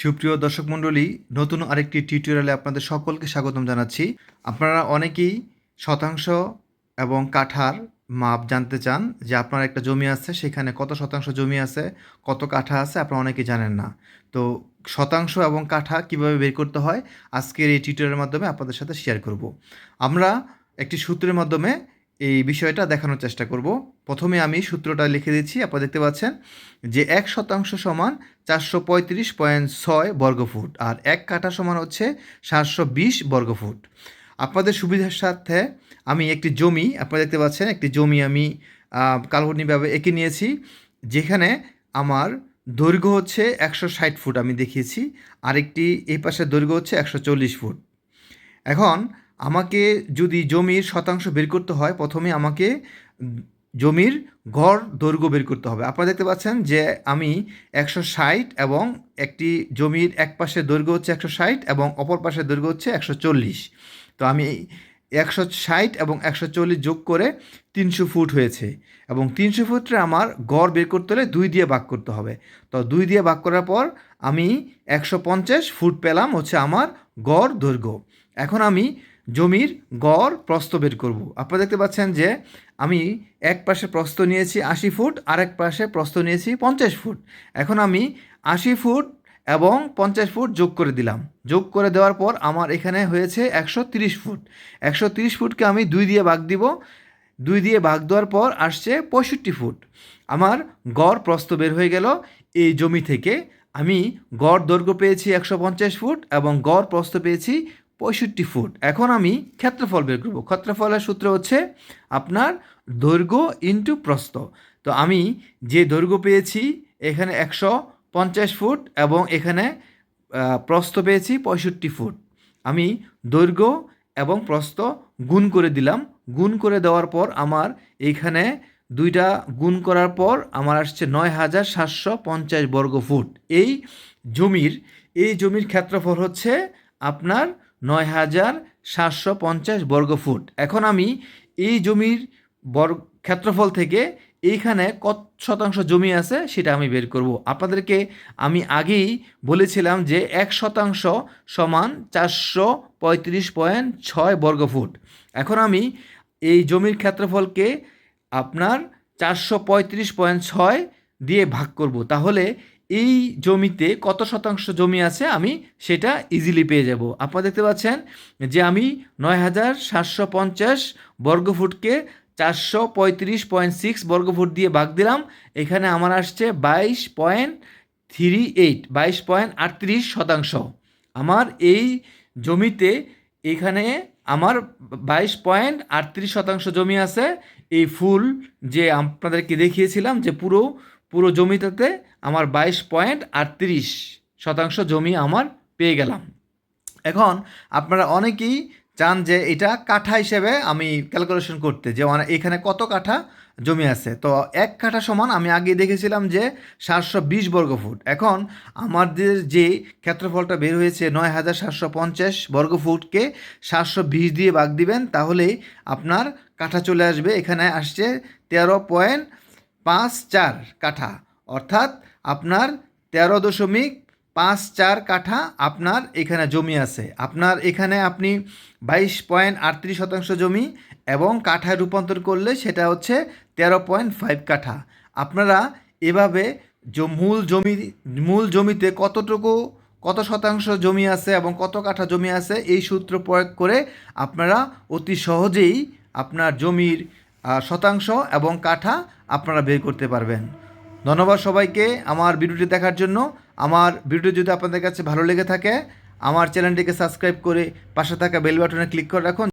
সুপ্রিয় দর্শক মণ্ডলী, নতুন আরেকটি টিউটোরিয়ালে আপনাদের সকলকে স্বাগতম জানাচ্ছি। আপনারা অনেকেই শতাংশ এবং কাঠার মাপ জানতে চান যে আপনার একটা জমি আছে, সেখানে কত শতাংশ জমি আছে, কত কাঠা আছে, আপনারা অনেকেই জানেন না। তো শতাংশ এবং কাঠা কীভাবে বের করতে হয়, আজকের এই টিউটোরিয়ালের মাধ্যমে আপনাদের সাথে শেয়ার করব। আমরা একটি সূত্রের মাধ্যমে এই বিষয়টা দেখানোর চেষ্টা করব। প্রথমে আমি সূত্রটা লিখে দিচ্ছি, আপনারা দেখতে পাচ্ছেন যে এক শতাংশ সমান চারশো পঁয়ত্রিশ পয়েন্ট ছয় বর্গফুট আর এক কাঠা সমান হচ্ছে সাতশো বিশ বর্গফুট। আপনাদের সুবিধার সাথে আমি একটি জমি, আপনারা দেখতে পাচ্ছেন একটি জমি আমি কাল্পনিকভাবে এঁকে নিয়েছি, যেখানে আমার দৈর্ঘ্য হচ্ছে একশো ষাট ফুট আমি দেখিয়েছি, আরেকটি এই পাশের দৈর্ঘ্য হচ্ছে একশো চল্লিশ ফুট। এখন আমাকে যদি জমির শতাংশ বের করতে হয়, প্রথমে আমাকে জমির গড় দৈর্ঘ্য বের করতে হবে। আপনারা দেখতে পাচ্ছেন যে আমি একশো ষাট এবং একটি জমির এক পাশের দৈর্ঘ্য হচ্ছে একশো ষাট এবং অপর পাশের দৈর্ঘ্য হচ্ছে একশো চল্লিশ। তো আমি একশো ষাট এবং একশো চল্লিশ যোগ করে তিনশো ফুট হয়েছে এবং তিনশো ফুটে আমার গড় বের করতে হলে দুই দিয়ে ভাগ করতে হবে। তো দুই দিয়ে ভাগ করার পর আমি একশো পঞ্চাশ ফুট পেলাম হচ্ছে আমার গড় দৈর্ঘ্য। এখন আমি জমির গড় প্রস্থ বের করব। আপনারা দেখতে পাচ্ছেন যে আমি এক পাশে প্রস্থ নিয়েছি আশি ফুট আর এক পাশে প্রস্থ নিয়েছি পঞ্চাশ ফুট। এখন আমি আশি ফুট এবং পঞ্চাশ ফুট যোগ করে দিলাম। যোগ করে দেওয়ার পর আমার এখানে হয়েছে একশো তিরিশ ফুট। একশো তিরিশ ফুটকে আমি দুই দিয়ে ভাগ দিব। দুই দিয়ে ভাগ দেওয়ার পর আসছে পঁয়ষট্টি ফুট। আমার গড় প্রস্থ বের হয়ে গেল এই জমি থেকে। আমি গড় দৈর্ঘ্য পেয়েছি একশো পঞ্চাশ ফুট এবং গড় প্রস্থ পেয়েছি পঁয়ষট্টি ফুট। এখন আমি ক্ষেত্রফল বের করব। ক্ষেত্রফলের সূত্র হচ্ছে আপনার দৈর্ঘ্য ইন্টু প্রস্থ। তো আমি যে দৈর্ঘ্য পেয়েছি এখানে একশো পঞ্চাশ ফুট এবং এখানে আহ, প্রস্থ পেয়েছি পঁয়ষট্টি ফুট। আমি দৈর্ঘ্য এবং প্রস্থ গুণ করে দিলাম। গুণ করে দেওয়ার পর আমার এইখানে দুইটা গুণ করার পর আমার আসছে নয় হাজার সাতশো পঞ্চাশ বর্গ ফুট এই জমির এই জমির ক্ষেত্রফল হচ্ছে আপনার নয় হাজার সাতশো পঞ্চাশ বর্গ ফুট এখন আমি এই জমির বর্গ ক্ষেত্রফল থেকে এইখানে কত শতাংশ জমি আছে সেটা আমি বের করব। আপনাদেরকে আমি আগেই বলেছিলাম যে এক শতাংশ সমান চারশো পঁয়ত্রিশ পয়েন্ট ছয় বর্গ ফুট এখন আমি এই জমির ক্ষেত্রফলকে আপনার চারশো পঁয়ত্রিশ পয়েন্ট ছয় দিয়ে ভাগ করব। তাহলে এই জমিতে কত শতাংশ জমি আছে আমি সেটা ইজিলি পেয়ে যাব। আপনারা দেখতে পাচ্ছেন যে আমি নয় হাজার সাতশো পঞ্চাশ বর্গফুটকে চারশো পঁয়ত্রিশ পয়েন্ট সিক্স বর্গফুট দিয়ে ভাগ দিলাম। এখানে আমার আসছে বাইশ পয়েন্ট থ্রি এইট, বাইশ পয়েন্ট আটত্রিশ শতাংশ। আমার এই জমিতে এখানে আমার বাইশ পয়েন্ট আটত্রিশ শতাংশ জমি আছে। এই ফুল যে আপনাদেরকে দেখিয়েছিলাম যে পুরো পুরো জমিটাতে আমার বাইশ পয়েন্ট আটত্রিশ শতাংশ জমি আমার পেয়ে গেলাম। এখন আপনারা অনেকেই চান যে এটা কাঠা হিসেবে আমি ক্যালকুলেশন করতে, যে মানে এখানে কত কাঠা জমি আছে। তো এক কাঠা সমান আমি আগে দেখেছিলাম যে সাতশো বিশ বর্গ ফুট এখন আমাদের যে ক্ষেত্রফলটা বের হয়েছে নয় হাজার সাতশো পঞ্চাশ বর্গ ফুটকে সাতশো বিশ দিয়ে ভাগ দিবেন তাহলে আপনার কাঠা চলে আসবে। এখানে আসছে তেরো পয়েন্ট পাঁচ চার কাঠা, অর্থাৎ আপনার তেরো দশমিক পাঁচ চার কাঠা আপনার এখানে জমি আছে। আপনার এখানে আপনি বাইশ পয়েন্ট আটত্রিশ শতাংশ জমি এবং কাঠায় রূপান্তর করলে সেটা হচ্ছে তেরো পয়েন্ট ফাইভ কাঠা। আপনারা এভাবে মূল জমি, মূল জমিতে কতটুকু, কত শতাংশ জমি আছে এবং কত কাঠা জমি আছে, এই সূত্র প্রয়োগ করে আপনারা অতি সহজেই আপনার জমির শতাংশ এবং কাঠা আপনারা বের করতে পারবেন। ধন্যবাদ সবাইকে আমার ভিডিওটি দেখার জন্য। আমার ভিডিও যদি আপনাদের কাছে ভালো লেগে থাকে, আমার চ্যানেলটিকে সাবস্ক্রাইব করে পাশে থাকা বেল বাটনে ক্লিক করে রাখুন।